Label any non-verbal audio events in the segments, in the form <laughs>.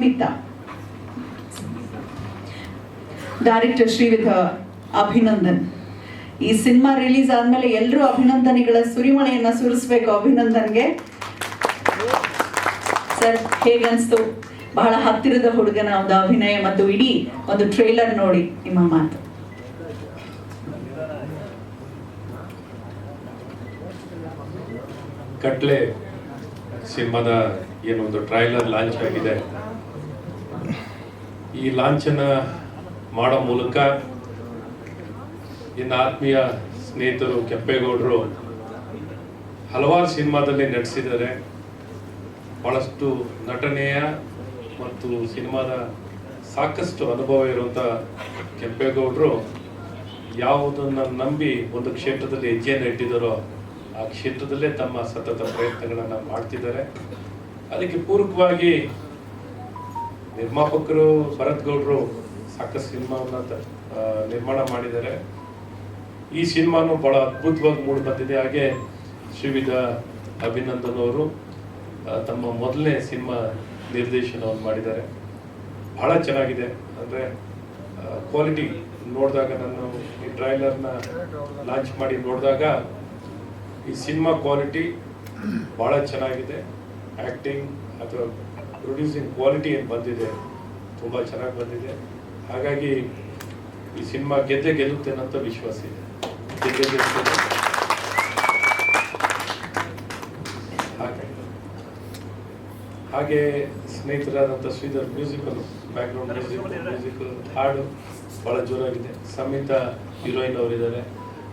ಸಂಹಿತ director ಶ್ರೀವಿಧ Abhinandan ಈ cinema release ಆದ್ಮೇಲೆ ಎಲ್ಲರೂ ಅಭಿನಂದನೆಗಳ ಸುರಿಮಳೆಯನ್ನ ಸುರಿಸ್ಬೇಕು ಅಭಿನಂದನ್ಗೆ. ಸರ್ ಹೇಗನ್ಸ್ತು ಬಹಳ ಹತ್ತಿರದ ಹುಡುಗನ ಒಂದು ಅಭಿನಯ ಮತ್ತು ಇಡೀ ಒಂದು ಟ್ರೈಲರ್ ನೋಡಿ ನಿಮ್ಮ ಮಾತು. ಕಟ್ಲೆ ಸಿನಿಮಾದ ಏನೊಂದು ಟ್ರೈಲರ್ ಲಾಂಚ್ ಆಗಿದೆ. ಈ ಲಾಂಛನ ಮಾಡೋ ಮೂಲಕ ಇನ್ನು ಆತ್ಮೀಯ ಸ್ನೇಹಿತರು ಕೆಂಪೇಗೌಡರು ಹಲವಾರು ಸಿನಿಮಾದಲ್ಲಿ ನಟಿಸಿದ್ದಾರೆ. ಬಹಳಷ್ಟು ನಟನೆಯ ಮತ್ತು ಸಿನಿಮಾದ ಸಾಕಷ್ಟು ಅನುಭವ ಇರುವಂಥ ಕೆಂಪೇಗೌಡರು ಯಾವುದನ್ನು ನಂಬಿ ಒಂದು ಕ್ಷೇತ್ರದಲ್ಲಿ ಹೆಜ್ಜೆಯನ್ನು ಇಟ್ಟಿದ್ದಾರೋ ಆ ಕ್ಷೇತ್ರದಲ್ಲೇ ತಮ್ಮ ಸತತ ಪ್ರಯತ್ನಗಳನ್ನು ಮಾಡ್ತಿದ್ದಾರೆ. ಅದಕ್ಕೆ ಪೂರಕವಾಗಿ ನಿರ್ಮಾಪಕರು ಭರತ್ ಗೌಡ್ರು ಸಾಕಷ್ಟು ಸಿನಿಮಾವನ್ನ ನಿರ್ಮಾಣ ಮಾಡಿದ್ದಾರೆ. ಈ ಸಿನಿಮಾನು ಬಹಳ ಅದ್ಭುತವಾಗಿ ಮೂಡಿ ಬಂದಿದೆ. ಹಾಗೆ ಶ್ರೀವಿದ ಅಭಿನಂದನ್ ಅವರು ತಮ್ಮ ಮೊದಲನೇ ಸಿನಿಮಾ ನಿರ್ದೇಶನವನ್ನು ಮಾಡಿದ್ದಾರೆ. ಬಹಳ ಚೆನ್ನಾಗಿದೆ. ಅಂದರೆ ಕ್ವಾಲಿಟಿ ನೋಡಿದಾಗ ನಾನು ಈ ಟ್ರೈಲರ್ನ ಲಾಂಚ್ ಮಾಡಿ ನೋಡಿದಾಗ ಈ ಸಿನಿಮಾ ಕ್ವಾಲಿಟಿ ಭಾಳ ಚೆನ್ನಾಗಿದೆ. ಆ್ಯಕ್ಟಿಂಗ್ ಅಥವಾ ಪ್ರೊಡ್ಯೂಸಿಂಗ್ ಕ್ವಾಲಿಟಿ ಏನು ಬಂದಿದೆ, ತುಂಬ ಚೆನ್ನಾಗಿ ಬಂದಿದೆ. ಹಾಗಾಗಿ ಈ ಸಿನಿಮಾ ಗೆದ್ದೆ ಗೆಲ್ಲುತ್ತೆ ಅನ್ನೋಂಥ ವಿಶ್ವಾಸ ಇದೆ. ಹಾಗೆ. ಸ್ನೇಹಿತರಾದಂಥ Shridhar musical background music music ಹಾಡು ಭಾಳ ಜೋರಾಗಿದೆ. ಸಂಹಿತ ಹೀರೋಯಿನ್ ಅವರಿದ್ದಾರೆ.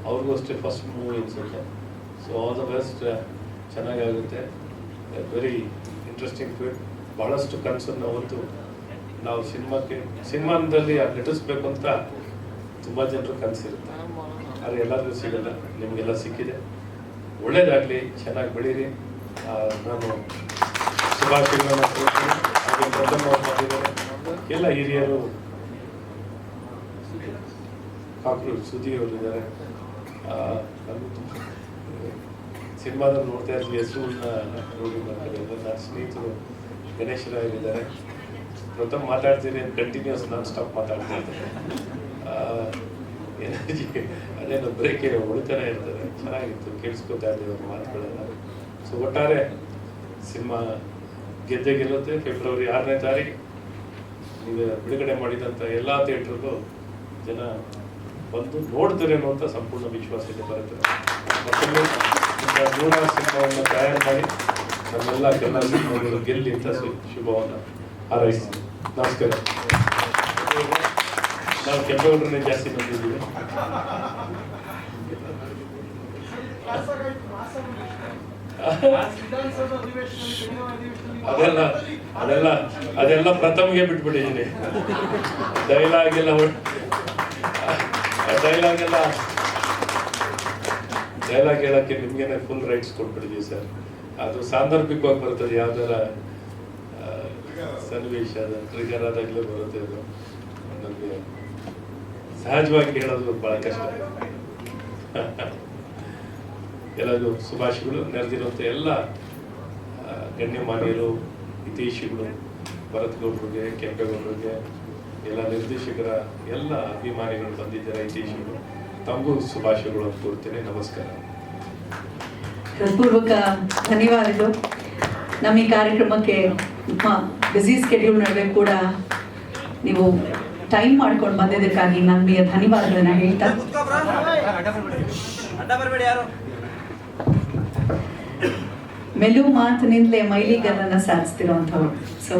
ಅವ್ರಿಗೂ ಅಷ್ಟೇ ಫಸ್ಟ್ ಮೂವಿ ಅನ್ಸುತ್ತೆ. ಸೊ ಆಲ್ ದ ಬೆಸ್ಟ್ ಚೆನ್ನಾಗಾಗುತ್ತೆ. ವೆರಿ ಇಂಟ್ರೆಸ್ಟಿಂಗ್ ಫೀಲ್ಡ್ ಬಹಳಷ್ಟು ಕನಸನ್ನು ಹೊತ್ತು ನಾವು ಸಿನಿಮಾಕ್ಕೆ, ಸಿನಿಮಾದಲ್ಲಿ ನಟಿಸ್ಬೇಕು ಅಂತ ತುಂಬ ಜನರು ಕನಸಿರುತ್ತೆ. ಆದರೆ ಎಲ್ಲರಿಗೂ ಸಿಗಲ್ಲ ನಿಮಗೆಲ್ಲ ಸಿಕ್ಕಿದೆ. ಒಳ್ಳೇದಾಗಲಿ, ಚೆನ್ನಾಗಿ ಬೆಳೀರಿ. ನಾನು ಶುಭಾಶಯಗಳನ್ನು ಹಾಗೆ ಎಲ್ಲ ಹಿರಿಯರು ಕಾಕ್ರು ಸುದ್ದಿ ಅವರು ಸಿನಿಮಾದಲ್ಲಿ ನೋಡ್ತಾ ಇದ್ದೀನಿ ಹೆಸರನ್ನ ನೋಡಿ ಬರ್ತಾರೆ ನನ್ನ ಸ್ನೇಹಿತರು ಗಣೇಶ್ ರಾಯ್ ಇದ್ದಾರೆ. ಪ್ರಥಮ ಮಾತಾಡ್ತೀನಿ ಕಂಟಿನ್ಯೂಸ್ ನಾನ್ ಸ್ಟಾಪ್ ಮಾತಾಡ್ತಾ ಇದ್ದಾರೆ ಎನರ್ಜಿ ಅದೇನೋ ಬ್ರೇಕ್ ಏನೋ ಇರ್ತಾರೆ ಚೆನ್ನಾಗಿತ್ತು, ಕೇಳಿಸ್ಕೊತಾ ಇದ್ದೀವಿ ಅವ್ರ ಮಾತುಗಳೆಲ್ಲ. ಸೊ ಒಟ್ಟಾರೆ ಸಿನಿಮಾ ಗೆದ್ದೆ ಗೆಲ್ಲುತ್ತೆ. ಫೆಬ್ರವರಿ ಆರನೇ ತಾರೀಕು ಈಗ ಬಿಡುಗಡೆ ಮಾಡಿದಂಥ ಎಲ್ಲ ಥಿಯೇಟ್ರಿಗೂ ಜನ ಬಂದು ನೋಡ್ತಾರೆ ಅನ್ನುವಂಥ ಸಂಪೂರ್ಣ ವಿಶ್ವಾಸ ಇದೆ ಬರುತ್ತೆ ನೂರಾರು ಸಿನಿಮಾವನ್ನು ತಯಾರು ಮಾಡಿ ನಮ್ಮೆಲ್ಲ ಕನ್ನಡ ಸಿನಿಮಾಗಳು ಗೆಲ್ಲಿ ಅಂತ ಶುಭವನ್ನು ಹಾರೈಸ್ತೀನಿ ನಮಸ್ಕಾರ. ನಾವು ಕೆಂಪೇಗೌಡರನ್ನೇ ಜಾಸ್ತಿ ಬಂದಿದ್ದೀವಿ ಅದೆಲ್ಲ ಅದೆಲ್ಲ ಅದೆಲ್ಲ ಪ್ರಥಮ್ಗೆ ಬಿಟ್ಬಿಟ್ಟಿದ್ದೀನಿ. ಡೈಲಾಗ್ ಎಲ್ಲ ಡೈಲಾಗ್ ಎಲ್ಲ ಡೈಲಾಗ್ ಹೇಳಕ್ಕೆ ನಿಮ್ಗೇನೆ ಫುಲ್ ರೈಟ್ಸ್ ಕೊಟ್ಬಿಟ್ಟಿದ್ದೀವಿ ಸರ್. ಅದು ಸಾಂದರ್ಭಿಕವಾಗಿ ಬರ್ತದೆ, ಯಾವ್ದಾರ ಸನ್ನಿವೇಶ ಟ್ರಿಗರ್ ಆದಾಗಲೇ ಬರುತ್ತೆ ಅದು. ನಮಗೆ ಸಹಜವಾಗಿ ಹೇಳೋದು ಬಹಳ ಕಷ್ಟ. <laughs> ಎಲ್ಲರಿಗೂ ಶುಭಾಶಯಗಳು. ನೆರೆದಿರುವಂಥ ಎಲ್ಲ ಗಣ್ಯ ಗಣ್ಯಮಾನ್ಯರು, ಹಿತೈಷಿಗಳು ಭರತ್ ಗೌಡ್ರಿಗೆ ಕೆಂಪೇಗೌಡರಿಗೆ, ಎಲ್ಲ ನಿರ್ದೇಶಕರ ಎಲ್ಲ ಅಭಿಮಾನಿಗಳು ಬಂದಿದ್ದಾರೆ, ಹಿತೈಷಿಗಳು. ತಮಗೂ ಶುಭಾಶಯಗಳು ಅಂತ ನಮಸ್ಕಾರ. ಹೃತ್ಪೂರ್ವಕ ಧನ್ಯವಾದಗಳು. ನಮ್ಮ ಈ ಕಾರ್ಯಕ್ರಮಕ್ಕೆ ಬ್ಯುಸಿ ಸ್ಕೆಡ್ಯೂಲ್ ನಡುವೆ ಕೂಡ ನೀವು ಟೈಮ್ ಮಾಡ್ಕೊಂಡು ಬಂದಿದ್ದಕ್ಕಾಗಿ ನನಗೆ ಧನ್ಯವಾದಗಳನ್ನ ಹೇಳ್ತಾ ಮೆಲು ಮಾತಿನಿಂದಲೇ ಸಾಧಿಸ್ತಿರೋ ಸಾಧಿಸ್ತಿರೋಂಥವ್ರು ಸೊ